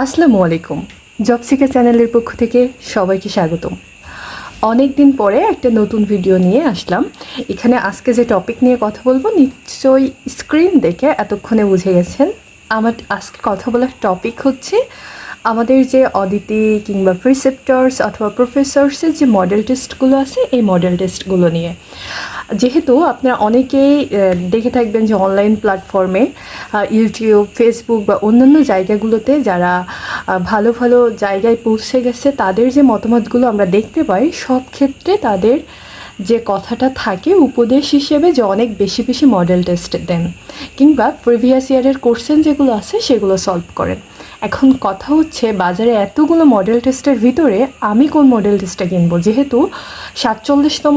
আসসালামু আলাইকুম। জবসিকা চ্যানেলের পক্ষ থেকে সবাইকে স্বাগতম। অনেক দিন পরে একটা নতুন ভিডিও নিয়ে আসলাম। এখানে আজকে যে টপিক নিয়ে কথা বলব, নিশ্চয়ই স্ক্রিন দেখে এতক্ষণে বুঝে গেছেন। আমার আজকে কথা বলার টপিক হচ্ছে আমাদের যে অদিতি কিংবা প্রিসেপ্টার্স অথবা প্রফেসর্সের যে মডেল টেস্টগুলো আছে, এই মডেল টেস্টগুলো নিয়ে। যেহেতু আপনারা অনেকেই দেখে থাকবেন যে অনলাইন প্ল্যাটফর্মে ইউটিউব ফেসবুক বা অন্যান্য জায়গাগুলোতে যারা ভালো ভালো জায়গায় পৌঁছে গেছে, তাদের যে মতামতগুলো আমরা দেখতে পাই, সব ক্ষেত্রে তাদের যে কথাটা থাকে, উপদেশ হিসেবে যে অনেক বেশি বেশি মডেল টেস্ট দেন কিংবা প্রিভিয়াস ইয়ারের কোশ্চেন যেগুলো আছে, সেগুলো সলভ করেন। এখন কথা হচ্ছে বাজারে এতগুলো মডেল টেস্টের ভিতরে আমি কোন মডেল টেস্টটা কিনবো? যেহেতু সাতচল্লিশতম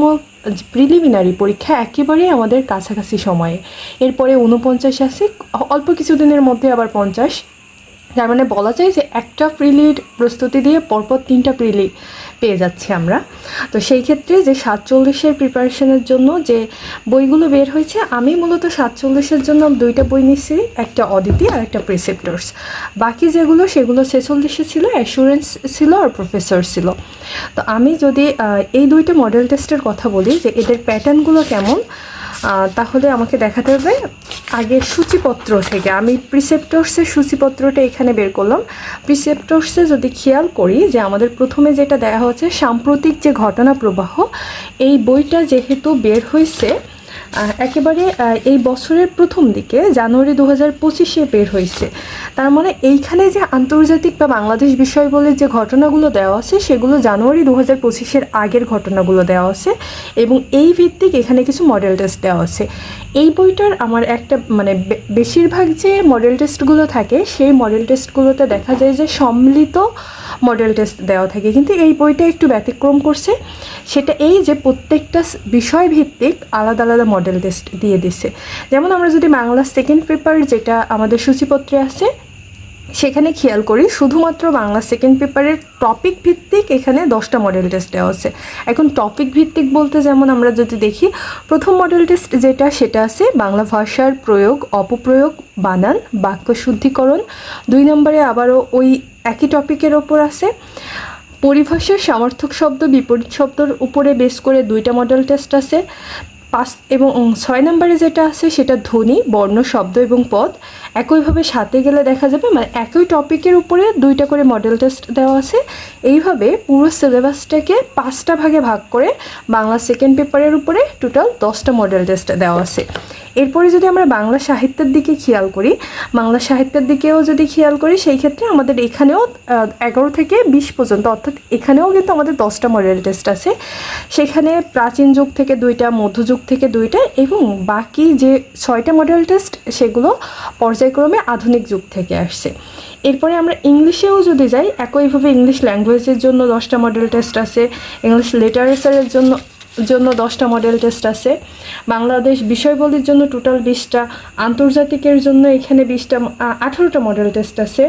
প্রিলিমিনারি পরীক্ষা একেবারেই আমাদের কাছাকাছি সময়ে। এরপরে উনপঞ্চাশ আছে অল্প কিছুদিনের মধ্যে আবার পঞ্চাশ। তার মানে বলা যায় যে একটা প্রিলির প্রস্তুতি দিয়ে পরপর তিনটা প্রিলি পেয়ে যাচ্ছি আমরা। তো সেই ক্ষেত্রে যে সাতচল্লিশের প্রিপারেশনের জন্য যে বইগুলো বের হয়েছে, আমি মূলত সাতচল্লিশের জন্য দুইটা বই নিচ্ছি একটা অদিতি আর একটা প্রিসেপ্টর্স বাকি যেগুলো, সেগুলো ছেচল্লিশে ছিল অ্যাসুরেন্স ছিল আর প্রফেসর ছিল। তো আমি যদি এই দুইটা মডেল টেস্টের কথা বলি যে এদের প্যাটার্নগুলো কেমন তাহলে আমাকে দেখাতে হবে আগে সূচিপত্র থেকে। আমি প্রিসেপ্টর্সের সূচিপত্রটা এখানে বের করলাম। প্রিসেপ্টর্সে যদি খেয়াল করি যে আমাদের প্রথমে যেটা দেখা হচ্ছে সাম্প্রতিক যে ঘটনা প্রবাহ, এই বইটা যেহেতু বের হয়েছে একেবারে এই বছরের প্রথম দিকে, জানুয়ারি দু হাজার পঁচিশে বের হয়েছে। তার মানে এইখানে যে আন্তর্জাতিক বা বাংলাদেশ বিষয় বলে যে ঘটনাগুলো দেওয়া আছে, সেগুলো জানুয়ারি দু হাজার পঁচিশের আগের ঘটনাগুলো দেওয়া আছে এবং এই ভিত্তিক এখানে কিছু মডেল টেস্ট দেওয়া আছে। এই বইটার আমার একটা মানে বেশিরভাগ যে মডেল টেস্টগুলো থাকে, সেই মডেল টেস্টগুলোতে দেখা যায় যে সম্মিলিত মডেল টেস্ট দেওয়া থাকে। কিন্তু এই বইটা একটু ব্যতিক্রম করছে। সেটা এই যে প্রত্যেকটা বিষয় ভিত্তিক আলাদা আলাদা মডেল টেস্ট দিয়ে দিচ্ছে। যেমন আমরা যদি বাংলা সেকেন্ড পেপার যেটা আমাদের সূচিপত্রে আছে, সেখানে খেয়াল করি শুধুমাত্র বাংলা সেকেন্ড পেপারের টপিক ভিত্তিক এখানে দশটা মডেল টেস্ট দেওয়া আছে। এখন টপিক ভিত্তিক বলতে যেমন আমরা যদি দেখি, প্রথম মডেল টেস্ট যেটা, সেটা আছে বাংলা ভাষার প্রয়োগ, অপপ্রয়োগ, বানান, বাক্য শুদ্ধিকরণ। দুই নম্বরে আবারও ওই একই টপিকের ওপর আছে। পরিভাষার সামর্থক শব্দ বিপরীত শব্দর উপরে বেস করে দুইটা মডেল টেস্ট আছে। পাঁচ এবং ছয় নম্বরে যেটা আছে সেটা ধ্বনি, বর্ণ, শব্দ এবং পদ। একইভাবে সাথে গেলে দেখা যাবে মানে একই টপিকের উপরে দুইটা করে মডেল টেস্ট দেওয়া আছে। এইভাবে পুরো সিলেবাসটাকে পাঁচটা ভাগে ভাগ করে বাংলা সেকেন্ড পেপারের উপরে টোটাল দশটা মডেল টেস্ট দেওয়া আছে। এরপরে যদি আমরা বাংলা সাহিত্যের দিকে খেয়াল করি, বাংলা সাহিত্যের দিকেও যদি খেয়াল করি, সেই ক্ষেত্রে আমাদের এখানেও এগারো থেকে বিশ পর্যন্ত, অর্থাৎ এখানেও কিন্তু আমাদের দশটা মডেল টেস্ট আছে। সেখানে প্রাচীন যুগ থেকে দুইটা, মধ্যযুগ থেকে দুইটা এবং বাকি যে ছয়টা মডেল টেস্ট সেগুলো পর্যায়ক্রমে আধুনিক যুগ থেকে আসছে। এরপরে আমরা ইংলিশেও যদি যাই, একইভাবে ইংলিশ ল্যাঙ্গুয়েজের জন্য দশটা মডেল টেস্ট আছে ইংলিশ লিটারেচারের জন্য জন্য দশটা মডেল টেস্ট আছে। বাংলাদেশ বিষয়বলির জন্য টোটাল বিশটা, আন্তর্জাতিকের জন্য এখানে বিশটা আঠারোটা মডেল টেস্ট আছে।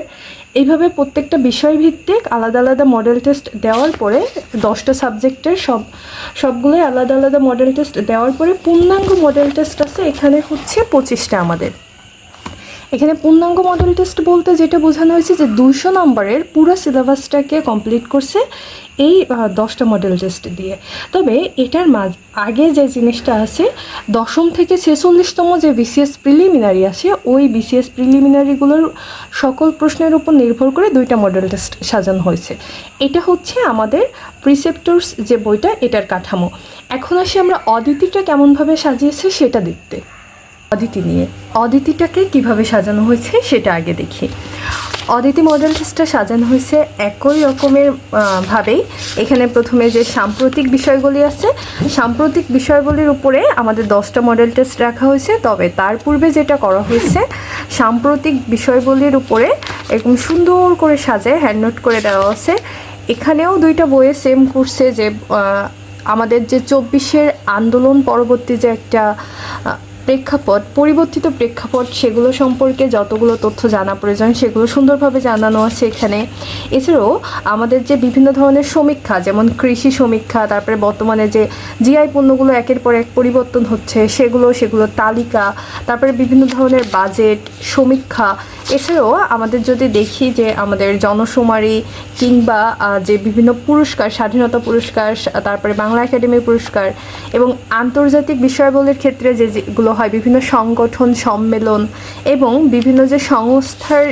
এইভাবে প্রত্যেকটা বিষয়ভিত্তিক আলাদা আলাদা মডেল টেস্ট দেওয়ার পরে দশটা সাবজেক্টের সব, সবগুলোই আলাদা আলাদা মডেল টেস্ট দেওয়ার পরে পূর্ণাঙ্গ মডেল টেস্ট আছে, এখানে হচ্ছে পঁচিশটা আমাদের। এখানে পূর্ণাঙ্গ মডেল টেস্ট বলতে যেটা বোঝানো হয়েছে যে দুশো নম্বরের পুরো সিলেবাসটাকে কমপ্লিট করছে এই দশটা মডেল টেস্ট দিয়ে। তবে এটার মাঝ, আগে যে জিনিসটা আছে, দশম থেকে ছেচল্লিশতম যে বিসিএস প্রিলিমিনারি আছে, ওই বিসিএস প্রিলিমিনারিগুলোর সকল প্রশ্নের উপর নির্ভর করে দুইটা মডেল টেস্ট সাজানো হয়েছে। এটা হচ্ছে আমাদের প্রিসেপ্টর্স যে বইটা, এটার কাঠামো। এখন আসি আমরা অদিতিটা কেমনভাবে সাজিয়েছে সেটা দেখতে। অদিতি নিয়ে। অদিতিটাকে কীভাবে সাজানো হয়েছে সেটা আগে দেখি। অদিতি মডেল টেস্টটা সাজানো হয়েছে একই রকমের ভাবেই। এখানে প্রথমে যে সাম্প্রতিক বিষয়গুলি আছে, সাম্প্রতিক বিষয়গুলির উপরে আমাদের দশটা মডেল টেস্ট রাখা হয়েছে, তবে তার পূর্বে যেটা করা হয়েছে, সাম্প্রতিক বিষয়গুলির উপরে এরকম সুন্দর করে সাজায় হ্যান্ড নোট করে দেওয়া আছে। এখানেও দুইটা বইয়ে সেম করছে যে আমাদের যে চব্বিশের আন্দোলন পরবর্তী যে একটা প্রেক্ষাপট, পরিবর্তিত প্রেক্ষাপট, সেগুলো সম্পর্কে যতগুলো তথ্য জানা প্রয়োজন, সেগুলো সুন্দরভাবে জানানো আছে এখানে। এছাড়াও আমাদের যে বিভিন্ন ধরনের সমীক্ষা, যেমন কৃষি সমীক্ষা, তারপরে বর্তমানে যে জিআই পণ্যগুলো একের পর এক পরিবর্তন হচ্ছে, সেগুলো, সেগুলোর তালিকা, তারপরে বিভিন্ন ধরনের বাজেট সমীক্ষা এছাড়াও আমাদের যদি দেখি যে আমাদের জনশুমারি কিংবা যে বিভিন্ন পুরস্কার, স্বাধীনতা পুরস্কার তারপরে বাংলা একাডেমি পুরস্কার এবং আন্তর্জাতিক বিষয়াবলীর ক্ষেত্রে যে যেগুলো হয়, বিভিন্ন সংগঠন, সম্মেলন এবং বিভিন্ন যে সংস্থার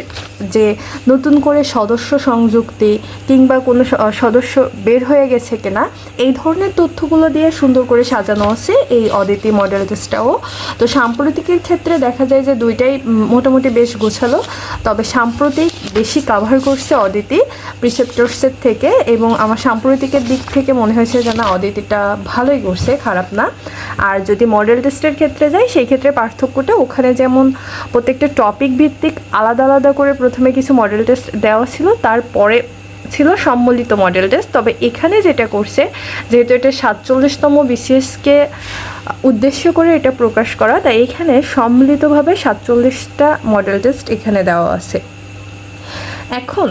যে নতুন করে সদস্য সংযুক্তি কিংবা কোনো সদস্য বের হয়ে গেছে কিনা, এই ধরনের তথ্যগুলো দিয়ে সুন্দর করে সাজানো আছে এই অদিতি মডেল টেস্টটাও তো সাম্প্রতিকের ক্ষেত্রে দেখা যায় যে দুইটাই মোটামুটি বেশ গোছালো। তবে সাম্প্রতিক বেশি কাভার করছে অদিতি প্রিসেপ্টরসের থেকে এবং আমার সাম্প্রতিকের দিক থেকে মনে হয়েছে যে না, অদিতিটা ভালোই করছে, খারাপ না। আর যদি মডেল টেস্টের ক্ষেত্রে যাই, সেই ক্ষেত্রে পার্থক্যটা ওখানে যেমন প্রত্যেকটা টপিক ভিত্তিক আলাদা আলাদা করে প্রথমে কিছু মডেল টেস্ট দেওয়া ছিল, তারপরে ছিল সম্মিলিত মডেল টেস্ট তবে এখানে যেটা করছে, যেহেতু এটা সাতচল্লিশতম বিসিএসকে উদ্দেশ্য করে এটা প্রকাশ করা, তাই এখানে সম্মিলিতভাবে সাতচল্লিশটা মডেল টেস্ট এখানে দেওয়া আছে। এখন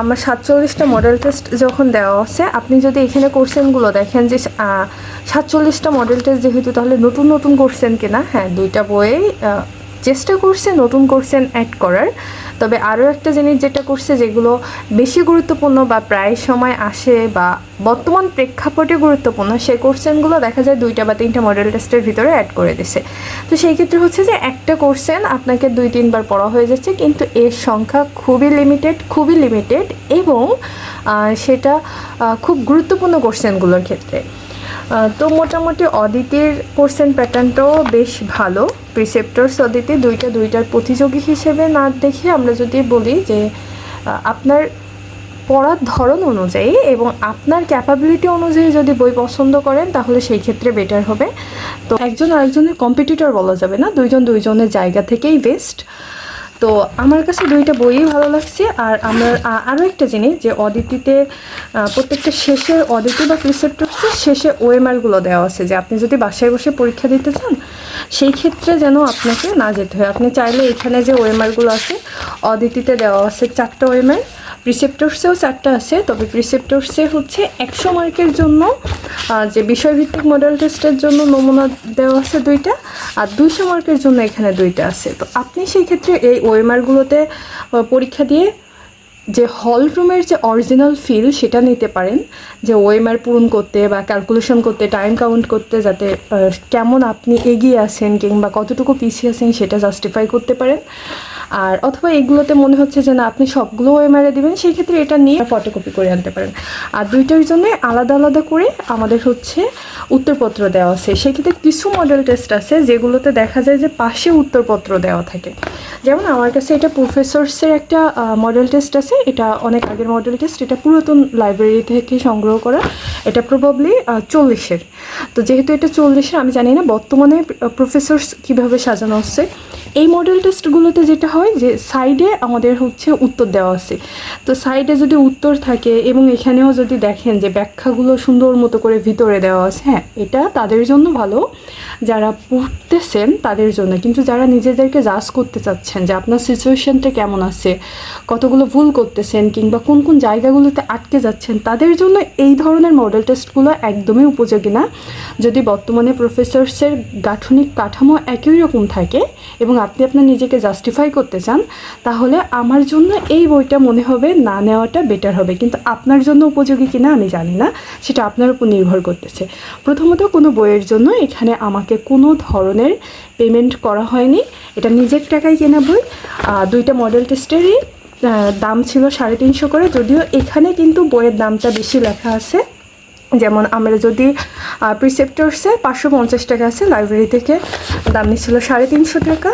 আমার সাতচল্লিশটা মডেল টেস্ট যখন দেওয়া আছে, আপনি যদি এখানে কোর্সেনগুলো দেখেন যে সাতচল্লিশটা মডেল টেস্ট যেহেতু তাহলে নতুন নতুন কোর্সেন কিনা হ্যাঁ দুইটা বইয়েই চেষ্টা করছে নতুন কোশ্চেন অ্যাড করার। তবে আরও একটা জিনিস যেটা করছে, যেগুলো বেশি গুরুত্বপূর্ণ বা প্রায় সময় আসে বা বর্তমান প্রেক্ষাপটে গুরুত্বপূর্ণ সেই কোশ্চেনগুলো দেখা যায় দুইটা বা তিনটা মডেল টেস্টের ভিতরে অ্যাড করে দিছে। তো সেই ক্ষেত্রে হচ্ছে যে একটা কোশ্চেন আপনাকে দুই, তিনবার পড়া হয়ে যাচ্ছে, কিন্তু এর সংখ্যা খুবই লিমিটেড খুবই লিমিটেড এবং সেটা খুব গুরুত্বপূর্ণ কোশ্চেনগুলোর ক্ষেত্রে। তো মোটামুটি অদিতির কোর্সেন প্যাটার্নটাও বেশ ভালো। প্রিসেপ্টরস অদিতি দুইটা, দুইটার প্রতিযোগী হিসেবে না দেখে আমরা যদি বলি যে আপনার পড়ার ধরন অনুযায়ী এবং আপনার ক্যাপাবিলিটি অনুযায়ী যদি বই পছন্দ করেন, তাহলে সেই ক্ষেত্রে বেটার হবে। তো একজন আরেকজনের কম্পিটিটর বলা যাবে না, দুইজন দুইজনের জায়গা থেকেই বেস্ট তো আমার কাছে দুইটা বইই ভালো লাগছে, আর আমার আরও একটা জিনিস যে অদিতিতে প্রত্যেকটা শেষে অদিতি বা প্রিসেপ্টরসের শেষে ওএমআরগুলো দেওয়া আছে, যে আপনি যদি বাসায় বসে পরীক্ষা দিতে চান, সেই ক্ষেত্রে যেন আপনাকে না যেতে হয়। আপনি চাইলে এখানে যে ওএমআরগুলো আছে, অদিতিতে দেওয়া আছে চারটা ওএমআর প্রিসেপ্টরসেও চারটা আছে, তবে প্রিসেপ্টরসে হচ্ছে একশো মার্কের জন্য যে বিষয়ভিত্তিক মডেল টেস্টের জন্য নমুনা দেওয়া আছে দুইটা, আর দুইশো মার্কের জন্য এখানে দুইটা আছে। তো আপনি সেই ক্ষেত্রে এই ওয়েমারগুলোতে পরীক্ষা দিয়ে যে হল রুমের যে অরিজিনাল ফিল সেটা নিতে পারেন। যে ওএমআর পূরণ করতে বা ক্যালকুলেশন করতে টাইম কাউন্ট করতে যাতে কেমন আপনি এগিয়ে আছেন কিংবা কতটুকু পিছিয়ে আছেন সেটা জাস্টিফাই করতে পারেন। আর অথবা এগুলোতে মনে হচ্ছে যে না, আপনি সবগুলো ওএমআরে দিবেন, সেই ক্ষেত্রে এটা নিয়ে ফটোকপি করে আনতে পারেন। আর দুইটার জন্য আলাদা আলাদা করে আমাদের হচ্ছে উত্তরপত্র দেওয়া আছে। সেক্ষেত্রে কিছু মডেল টেস্ট আছে যেগুলোতে দেখা যায় যে পাশে উত্তরপত্র দেওয়া থাকে। যেমন আমার কাছে এটা প্রফেসর্সের একটা মডেল টেস্ট আছে। এটা অনেক আগের মডেল টেস্ট এটা পুরাতন লাইব্রেরি থেকে সংগ্রহ করা। এটা প্রবাবলি চল্লিশের। তো যেহেতু এটা চল্লিশের, আমি জানি না বর্তমানে প্রফেসর্স কীভাবে সাজানো হচ্ছে। এই মডেল টেস্টগুলোতে যেটা হয় যে সাইডে আমাদের হচ্ছে উত্তর দেওয়া আছে। তো সাইডে যদি উত্তর থাকে এবং এখানেও যদি দেখেন যে ব্যাখ্যাগুলো সুন্দর মতো করে ভিতরে দেওয়া আছে হ্যাঁ এটা তাদের জন্য ভালো। যারা পড়তেছেন তাদের জন্য। কিন্তু যারা নিজেদেরকে জাজ করতে চাচ্ছেন যে আপনার সিচুয়েশনটা কেমন আছে, কতগুলো ভুল করতেছেন কিংবা কোন কোন জায়গাগুলোতে আটকে যাচ্ছেন, তাদের জন্য এই ধরনের মডেল টেস্টগুলো একদমই উপযোগী না। যদি বর্তমানে প্রফেসরসের গাঠনিক কাঠামো একই রকম থাকে এবং আপনি আপনার নিজেকে জাস্টিফাই করতে চান, তাহলে আমার জন্য এই বইটা মনে হবে না নেওয়াটা বেটার হবে। কিন্তু আপনার জন্য উপযোগী কিনা আমি জানি না, সেটা আপনার উপর নির্ভর করতেছে। প্রথমত কোনো বইয়ের জন্য এখানে আমাকে কোনো ধরনের পেমেন্ট করা হয়নি। এটা নিজের টাকায় কেনা বই। দুইটা মডেল টেস্টেরই দাম ছিল সাড়ে তিনশো করে, যদিও এখানে কিন্তু বইয়ের দামটা বেশি লেখা আছে। যেমন আমরা যদি প্রিসেপ্টরসে পাঁচশো পঞ্চাশ টাকা আছে লাইব্রেরি থেকে, দাম নিচ্ছিল সাড়ে তিনশো টাকা।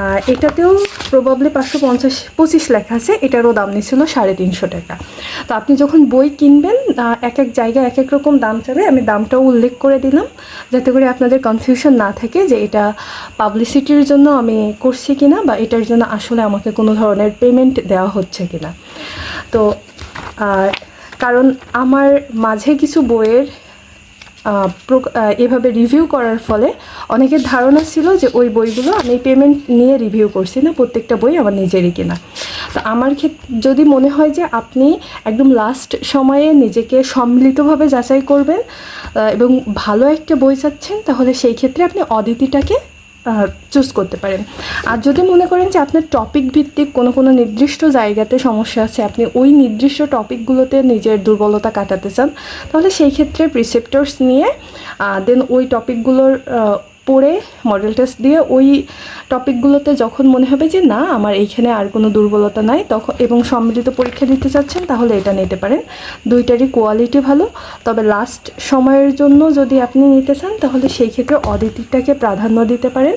আর এটাতেও প্রবাবলি পাঁচশো পঞ্চাশ, পঁচিশ লেখা আছে, এটারও দাম নিচ্ছিল সাড়ে তিনশো টাকা। তো আপনি যখন বই কিনবেন এক এক জায়গায় এক এক রকম দাম চাবে আমি দামটাও উল্লেখ করে দিলাম, যাতে করে আপনাদের কনফিউশন না থাকে যে এটা পাবলিসিটির জন্য আমি করছি কিনা বা এটার জন্য আসলে আমাকে কোনো ধরনের পেমেন্ট দেওয়া হচ্ছে কিনা। তো আর কারণ আমার মাঝে কিছু বইয়ের এভাবে রিভিউ করার ফলে অনেকের ধারণা ছিল যে ওই বইগুলো আমি পেমেন্ট নিয়ে রিভিউ করছি না, প্রত্যেকটা বই আমার নিজেরই কেনা। তো আমার ক্ষেত্রে যদি মনে হয় যে আপনি একদম লাস্ট সময়ে নিজেকে সম্মিলিতভাবে যাচাই করবেন এবং ভালো একটা বই চাচ্ছেন, তাহলে সেই ক্ষেত্রে আপনি অদিতিটাকে চুজ করতে পারেন। আর যদি মনে করেন যে আপনার টপিক ভিত্তিক কোনো কোনো নির্দিষ্ট জায়গাতে সমস্যা আছে, আপনি ওই নির্দিষ্ট টপিকগুলোতে নিজের দুর্বলতা কাটাতে চান, তাহলে সেই ক্ষেত্রে প্রিসেপ্টর্স নিয়ে দেন ওই টপিকগুলোর পড়ে মডেল টেস্ট দিয়ে ওই টপিকগুলোতে যখন মনে হবে যে না, আমার এইখানে আর কোনো দুর্বলতা নাই, তখন এবং সম্মিলিত পরীক্ষা নিতে চাচ্ছেন, তাহলে এটা নিতে পারেন। দুইটারই কোয়ালিটি ভালো। তবে লাস্ট সময়ের জন্য যদি আপনি নিতে চান, তাহলে সেই ক্ষেত্রে অদিতিটাকে প্রাধান্য দিতে পারেন।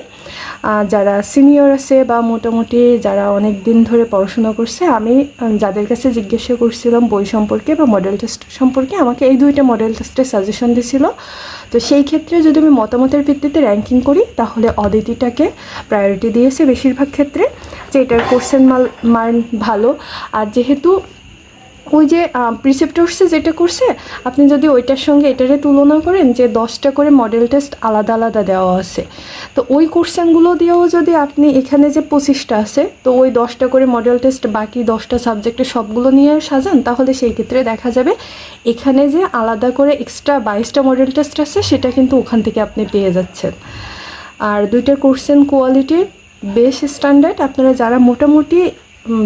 যারা সিনিয়র আছে বা মোটামুটি যারা অনেক দিন ধরে পড়াশোনা করছে, আমি যাদের কাছে জিজ্ঞাসা করছিলাম বই সম্পর্কে বা মডেল টেস্ট সম্পর্কে, আমাকে এই দুইটা মডেল টেস্টের সাজেশন দিছিল। তো সেই ক্ষেত্রে যদি আমি মতামতের ভিত্তিতে র্যাঙ্কিং করি, তাহলে অদিতিটাকে প্রায়োরিটি দিয়েছে বেশিরভাগ ক্ষেত্রে, যে এটার কোশ্চেন মাল মান ভালো। আর যেহেতু ওই যে প্রিসেপ্টরসে যেটা করছে, আপনি যদি ওইটার সঙ্গে এটারে তুলনা করেন যে দশটা করে মডেল টেস্ট আলাদা আলাদা দেওয়া আছে, তো ওই কোশ্চেনগুলো দিয়েও যদি আপনি এখানে যে পঁচিশটা আছে, তো ওই দশটা করে মডেল টেস্ট বাকি দশটা সাবজেক্টে সবগুলো নিয়ে সাজান, তাহলে সেই ক্ষেত্রে দেখা যাবে এখানে যে আলাদা করে এক্সট্রা বাইশটা মডেল টেস্ট আছে, সেটা কিন্তু ওখান থেকে আপনি পেয়ে যাচ্ছেন। আর দুইটার কোশ্চেন কোয়ালিটি বেশ স্ট্যান্ডার্ড আপনারা যারা মোটামুটি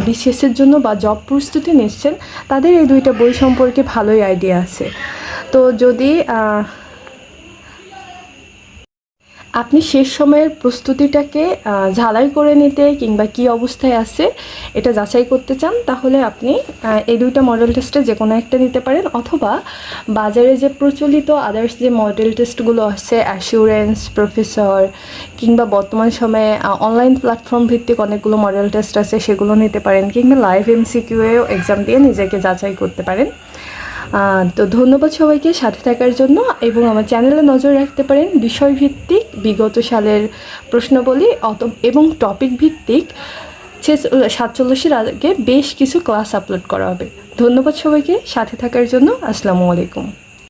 বিসিএসের জন্য বা জব প্রস্তুতি নিচ্ছেন, তাদের এই দুইটা বই সম্পর্কে ভালোই আইডিয়া আছে। তো যদি আপনি শেষ সময়ের প্রস্তুতিটাকে ঝালাই করে নিতে কিংবা কি অবস্থায় আছে এটা যাচাই করতে চান, তাহলে আপনি এই দুইটা মডেল টেস্টে যে কোনো একটা নিতে পারেন অথবা বাজারে যে প্রচলিত আদার্স যে মডেল টেস্টগুলো আছে অ্যাসিউরেন্স প্রফেসর কিংবা বর্তমান সময়ে অনলাইন প্ল্যাটফর্ম ভিত্তিক অনেকগুলো মডেল টেস্ট আছে, সেগুলো নিতে পারেন কিংবা লাইভ এমসিকিউয়েও এক্সাম দিয়ে নিজেকে যাচাই করতে পারেন। তো ধন্যবাদ সবাইকে সাথে থাকার জন্য এবং আমার চ্যানেলে নজর রাখতে পারেন বিষয়ভিত্তিক বিগত সালের প্রশ্নবলী অত এবং টপিক ভিত্তিক সাতচল্লিশের আগে বেশ কিছু ক্লাস আপলোড করা হবে। ধন্যবাদ সবাইকে, সাথে থাকার জন্য আসসালামু আলাইকুম।